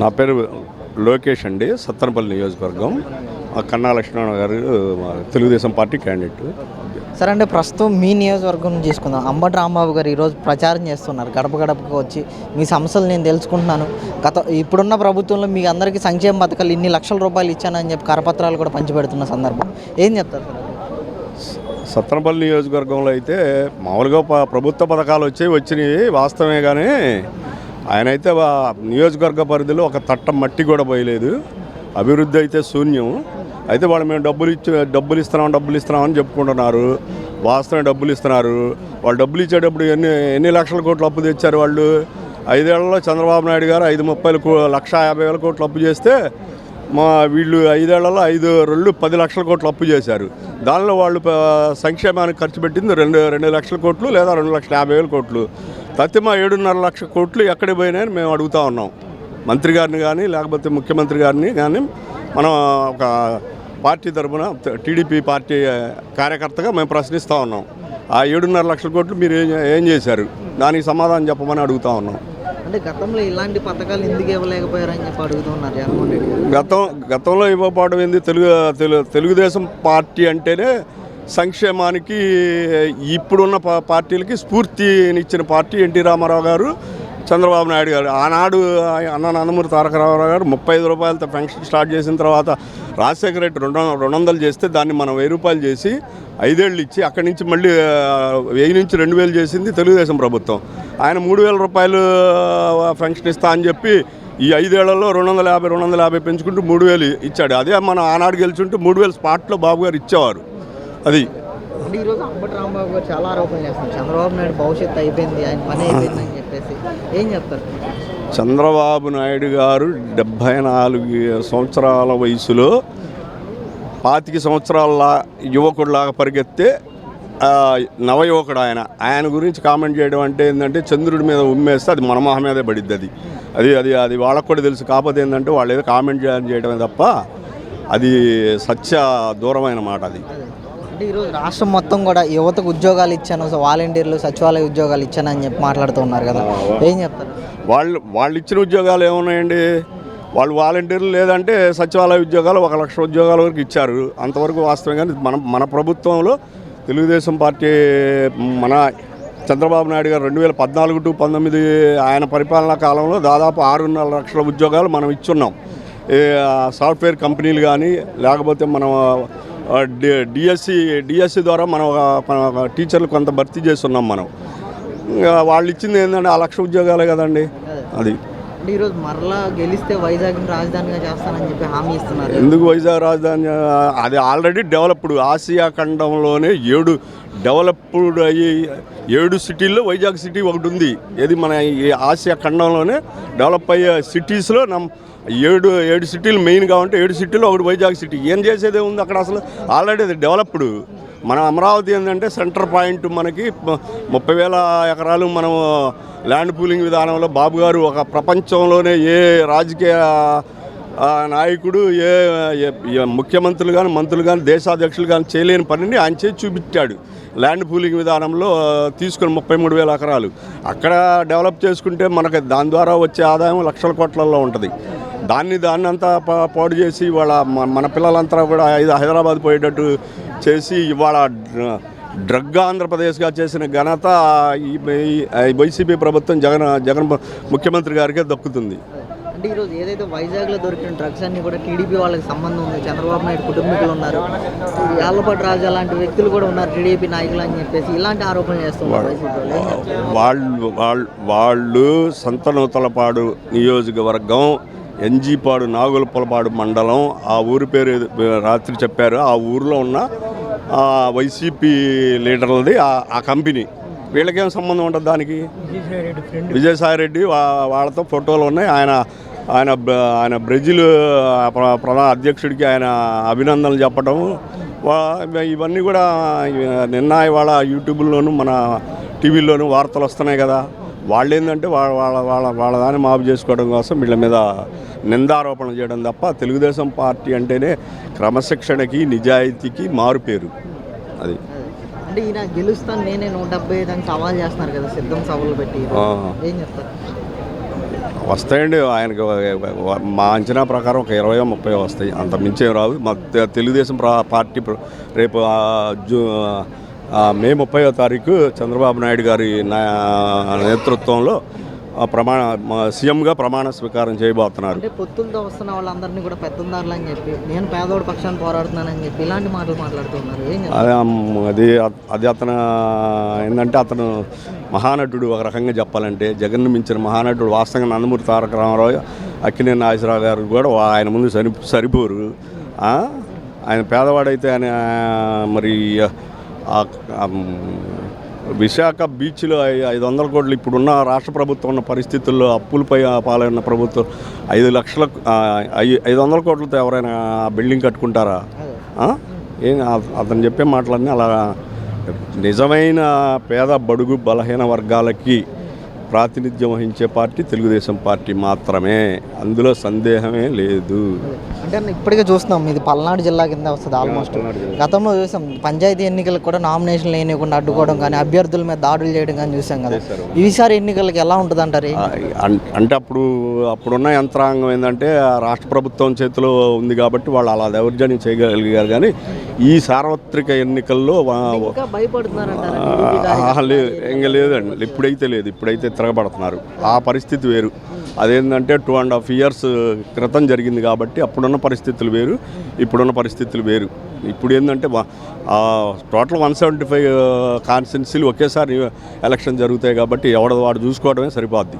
నా పేరు లోకేష్ అండి సత్తనపల్లి నియోజకవర్గం. కన్నా లక్ష్మణ గారు తెలుగుదేశం పార్టీ క్యాండిడేట్. సరే అంటే ప్రస్తుతం మీ నియోజకవర్గం తీసుకుందాం. అంబటి రాంబాబు గారు ఈరోజు ప్రచారం చేస్తున్నారు. గడప గడపకు వచ్చి మీ సమస్యలు నేను తెలుసుకుంటున్నాను. గత ఇప్పుడున్న ప్రభుత్వంలో మీ అందరికీ సంక్షేమ పథకాలు ఇన్ని లక్షల రూపాయలు ఇచ్చానని చెప్పి కరపత్రాలు కూడా పంచిపెడుతున్న సందర్భం. ఏం చెప్తారు సార్? సత్తనపల్లి నియోజకవర్గంలో అయితే మామూలుగా ప్రభుత్వ పథకాలు వచ్చి వచ్చినాయి వాస్తవమే కానీ ఆయన అయితే నియోజకవర్గ పరిధిలో ఒక తట్ట మట్టి కూడా పోయలేదు. అభివృద్ధి అయితే శూన్యం. అయితే వాళ్ళు మేము డబ్బులు ఇచ్చి డబ్బులు ఇస్తున్నాం డబ్బులు ఇస్తున్నామని చెప్పుకుంటున్నారు. వాస్తవం డబ్బులు ఇస్తున్నారు. వాళ్ళు డబ్బులు ఇచ్చేటప్పుడు ఎన్ని ఎన్ని లక్షల కోట్లు అప్పు తెచ్చారు వాళ్ళు? ఐదేళ్ళలో చంద్రబాబు నాయుడు గారు ఐదు ముప్పై లక్ష యాభై వేల కోట్లు అప్పు చేస్తే మా వీళ్ళు ఐదేళ్ళలో ఐదు రెండు పది లక్షల కోట్లు అప్పు చేశారు. దానిలో వాళ్ళు సంక్షేమానికి ఖర్చు పెట్టింది రెండు రెండు లక్షల కోట్లు లేదా రెండు లక్షల యాభై వేల కోట్లు. తత్తిమ ఏడున్నర లక్షల కోట్లు ఎక్కడికి పోయినాయని మేము అడుగుతా ఉన్నాం. మంత్రి గారిని కానీ లేకపోతే ముఖ్యమంత్రి గారిని కానీ మనం ఒక పార్టీ తరఫున టీడీపీ పార్టీ కార్యకర్తగా మేము ప్రశ్నిస్తూ ఉన్నాం. ఆ ఏడున్నర లక్షల కోట్లు మీరు ఏం ఏం చేశారు? దానికి సమాధానం చెప్పమని అడుగుతా ఉన్నాం. అంటే గతంలో ఇలాంటి పథకాలు ఎందుకు ఇవ్వలేకపోయారని చెప్పి అడుగుతున్నారు జగన్మోహన్ రెడ్డి గతం గతంలో ఇవ్వబడడం ఏంది? తెలుగు తెలు- తెలుగుదేశం పార్టీ అంటేనే సంక్షేమానికి ఇప్పుడున్న పార్టీలకి స్ఫూర్తినిచ్చిన పార్టీ ఎన్టీ రామారావు గారు చంద్రబాబు నాయుడు గారు. ఆనాడు అన్న నందమూరి తారక రామారావు గారు ముప్పై ఐదు రూపాయలతో పెన్షన్ స్టార్ట్ చేసిన తర్వాత రాజశేఖర రెడ్డి రెండు రెండు వందలు చేస్తే దాన్ని మనం వెయ్యి రూపాయలు చేసి ఐదేళ్ళు ఇచ్చి అక్కడి నుంచి మళ్ళీ వెయ్యి నుంచి రెండు వేలు చేసింది తెలుగుదేశం ప్రభుత్వం. ఆయన మూడు వేల రూపాయలు పెన్షన్ ఇస్తా అని చెప్పి ఈ ఐదేళ్ళలో రెండు వందల యాభై రెండు వందల యాభై పెంచుకుంటూ మూడు వేలు ఇచ్చాడు. అదే మనం ఆనాడు గెలుచుంటే మూడు వేలు స్పాట్లో బాబు గారు ఇచ్చేవారు. అది. అంటే ఈరోజు అంబటి రాంబాబు గారు చాలా ఆరోపణలు చేస్తున్నారు. చంద్రబాబు నాయుడు భవిష్యత్తు అయిపోయింది ఆయన పని అయిపోయింది అని చెప్పేసి. ఏం చెప్తారు? చంద్రబాబు నాయుడు గారు డెబ్భై నాలుగు సంవత్సరాల వయసులో పాతిక సంవత్సరాల యువకుడిలాగా పరిగెత్తే నవయువకుడు ఆయన. ఆయన గురించి కామెంట్ చేయడం అంటే ఏంటంటే చంద్రుడి మీద ఉమ్మేస్తే అది మన మొహ మీదే పడిద్ది అది. అది అది అది వాళ్ళకు కూడా తెలుసు. కాకపోతే ఏంటంటే వాళ్ళు ఏదో కామెంట్ చేయడం చేయడమే తప్ప అది సత్య దూరమైన మాట అది. అంటే ఈరోజు రాష్ట్రం మొత్తం కూడా యువతకు ఉద్యోగాలు ఇచ్చాను. వాలంటీర్లు సచివాలయ ఉద్యోగాలు ఇచ్చాను అని చెప్పి మాట్లాడుతూ ఉన్నారు కదా. ఏం చెప్తారు? వాళ్ళు వాళ్ళు ఇచ్చిన ఉద్యోగాలు ఏమున్నాయండి? వాళ్ళు వాలంటీర్లు లేదంటే సచివాలయ ఉద్యోగాలు ఒక లక్ష ఉద్యోగాల వరకు ఇచ్చారు. అంతవరకు వాస్తవం కానీ మన మన ప్రభుత్వంలో తెలుగుదేశం పార్టీ మన చంద్రబాబు నాయుడు గారు రెండు వేల పద్నాలుగు టు పంతొమ్మిది ఆయన పరిపాలనా కాలంలో దాదాపు ఆరున్నర లక్షల ఉద్యోగాలు మనం ఇచ్చున్నాం. సాఫ్ట్వేర్ కంపెనీలు కానీ లేకపోతే మనం డి డిఎస్సి డిఎస్సి ద్వారా మనం మన టీచర్లు కొంత భర్తీ చేస్తున్నాం మనం. వాళ్ళు ఇచ్చింది ఏంటంటే ఆ లక్ష ఉద్యోగాలే కదండి. అది. అంటే ఈరోజు మరలా గెలిస్తే వైజాగ్ రాజధానిగా చేస్తానని చెప్పి హామీ ఇస్తున్నారు. ఎందుకు వైజాగ్ రాజధాని? అది ఆల్రెడీ డెవలప్డ్ ఆసియా ఖండంలోనే ఏడు డెవలప్డ్ అయ్యి ఏడు సిటీల్లో వైజాగ్ సిటీ ఒకటి ఉంది. ఏది మన ఈ ఆసియా ఖండంలోనే డెవలప్ అయ్యే సిటీస్లో నమ్ ఏడు ఏడు సిటీలు మెయిన్గా ఉంటే ఏడు సిటీలో ఒకటి వైజాగ్ సిటీ. ఏం చేసేదే ఉంది అక్కడ అసలు? ఆల్రెడీ అది డెవలప్డ్. మన అమరావతి ఏంటంటే సెంటర్ పాయింట్ మనకి ముప్పై వేల ఎకరాలు మనం ల్యాండ్ పూలింగ్ విధానంలో బాబు గారు ఒక ప్రపంచంలోనే ఏ రాజకీయ నాయకుడు ఏ ఏ ముఖ్యమంత్రులు కానీ మంత్రులు కానీ దేశాధ్యక్షులు కానీ చేయలేని పనిని ఆయన చేసి చూపించాడు. ల్యాండ్ పూలింగ్ విధానంలో తీసుకుని ముప్పై మూడు వేల ఎకరాలు. అక్కడ డెవలప్ చేసుకుంటే మనకి దాని ద్వారా వచ్చే ఆదాయం లక్షల కోట్లలో ఉంటుంది. దాన్ని దాన్ని అంతా పాడు చేసి ఇవాళ మన పిల్లలంతా కూడా ఐదు హైదరాబాద్ పోయేటట్టు చేసి ఇవాళ డ్ర- డ్రగ్ ఆంధ్రప్రదేశ్గా చేసిన ఘనత ఈ వైసీపీ ప్రభుత్వం జగన్ జగన్ ముఖ్యమంత్రి గారికే దక్కుతుంది. అంటే ఈరోజు ఏదైతే వైజాగ్లో దొరికిన డ్రగ్స్ అన్ని కూడా టీడీపీ వాళ్ళకి సంబంధం ఉంది. చంద్రబాబు నాయుడు కుటుంబీకులు ఉన్నారు. యాళ్ళపాటి రాజా లాంటి వ్యక్తులు కూడా ఉన్నారు. టీడీపీ నాయకులు అని చెప్పేసి ఇలాంటి ఆరోపణలు చేస్తున్నారు? వాళ్ళు వాళ్ళు వాళ్ళు సంతనూతలపాడు నియోజకవర్గం ఎన్జీపాడు నాగులపలపాడు మండలం ఆ ఊరి పేరు రాత్రి చెప్పారు. ఆ ఊరిలో ఉన్న ఆ వైసీపీ లీడర్లది ఆ- కంపెనీ. వీళ్ళకేం సంబంధం ఉంటుంది దానికి? విజయసాయిరెడ్డి వా- వాళ్ళతో ఫోటోలు ఉన్నాయి. ఆయన ఆయన ఆయన బ్రెజిల్ ప్ర- ప్రధాన అధ్యక్షుడికి ఆయన అభినందనలు చెప్పడం ఇవన్నీ కూడా నిన్న ఇవాళ యూట్యూబ్లోను మన టీవీలోను వార్తలు వస్తున్నాయి కదా. వాళ్ళు ఏంటంటే వాళ్ళ వాళ్ళ వాళ్ళ వాళ్ళ దాన్ని మాపు చేసుకోవడం కోసం వీళ్ళ మీద నిందారోపణలు చేయడం తప్ప తెలుగుదేశం పార్టీ అంటేనే క్రమశిక్షణకి నిజాయితీకి మారు పేరు అది. అంటే ఈయన గెలుస్తాను నేనే నూట డెబ్బై ఐదు అని సవాల్ చేస్తున్నారు కదా సిద్ధం పెట్టి. ఏం చెప్తారు? వస్తాయండి ఆయనకు మా అంచనా ప్రకారం ఒక ఇరవై ముప్పై వస్తాయి. అంత మించేం రావు మా తెలుగుదేశం ప్రా- పార్టీ ప్ర- రేపు జూ మే ముప్పైవ తారీఖు చంద్రబాబు నాయుడు గారి నేతృత్వంలో ప్రమాణ సీఎంగా ప్రమాణ స్వీకారం చేయబోతున్నారు అంటే పొత్తులతో వస్తున్న వాళ్ళందరినీ కూడా పెద్దందారులు అని చెప్పి నేను పేదోడి పక్షాన్ని పోరాడుతున్నానని చెప్పి ఇలాంటి మాటలు మాట్లాడుతున్నారు? అదే అది అతను ఏంటంటే అతను మహానటుడు ఒక రకంగా చెప్పాలంటే జగన్ మించిన మహానటుడు వాస్తవంగా నందమూరి తారక రామారావు అక్కినేని నాగేశ్వరరావు గారు కూడా ఆయన ముందు సరి సరిపోరు? ఆయన పేదవాడైతే ఆయన మరి విశాఖ బీచ్లో ఐ- ఐదు వందల కోట్లు ఇప్పుడున్న రాష్ట్ర ప్రభుత్వం ఉన్న పరిస్థితుల్లో అప్పులపై పాలైన ప్రభుత్వం ఐదు లక్షల ఐదు వందల కోట్లతో ఎవరైనా ఆ బిల్డింగ్ కట్టుకుంటారా? ఏం అత- అతను చెప్పే మాటలన్నీ అలా నిజమైన పేద బడుగు బలహీన వర్గాలకి ప్రాతినిధ్యం వహించే పార్టీ తెలుగుదేశం పార్టీ మాత్రమే. అందులో సందేహమే లేదు. అంటే ఇప్పటికే చూస్తున్నాం ఇది పల్నాడు జిల్లా కింద వస్తుంది ఆల్మోస్ట్ గతంలో చూసాం పంచాయతీ ఎన్నికలకు కూడా నామినేషన్ లేనివ్వకుండా అడ్డుకోవడం కానీ అభ్యర్థుల మీద దాడులు చేయడం కానీ చూసాం కదా. ఈసారి ఎన్నికలకి ఎలా ఉంటుంది అంటారు అంటే అప్పుడు అప్పుడున్న యంత్రాంగం ఏంటంటే ఆ రాష్ట్ర ప్రభుత్వం చేతిలో ఉంది కాబట్టి వాళ్ళు అలా దౌర్జన్యం చేయగలిగారు కానీ ఈ సార్వత్రిక ఎన్నికల్లో ఇంకా లేదు ఇంకా లేదండి. ఇప్పుడైతే లేదు. ఇప్పుడైతే తిరగబడుతున్నారు. ఆ పరిస్థితి వేరు. అదేంటంటే టూ అండ్ హాఫ్ ఇయర్స్ క్రితం జరిగింది కాబట్టి అప్పుడున్న పరిస్థితులు వేరు ఇప్పుడున్న పరిస్థితులు వేరు. ఇప్పుడు ఏంటంటే టోటల్ వన్ సెవెంటీ ఫైవ్ కాన్స్టిట్యున్సీలు ఒకేసారి ఎలక్షన్ జరుగుతాయి కాబట్టి ఎవడ వాడు చూసుకోవడమే సరిపోద్ది.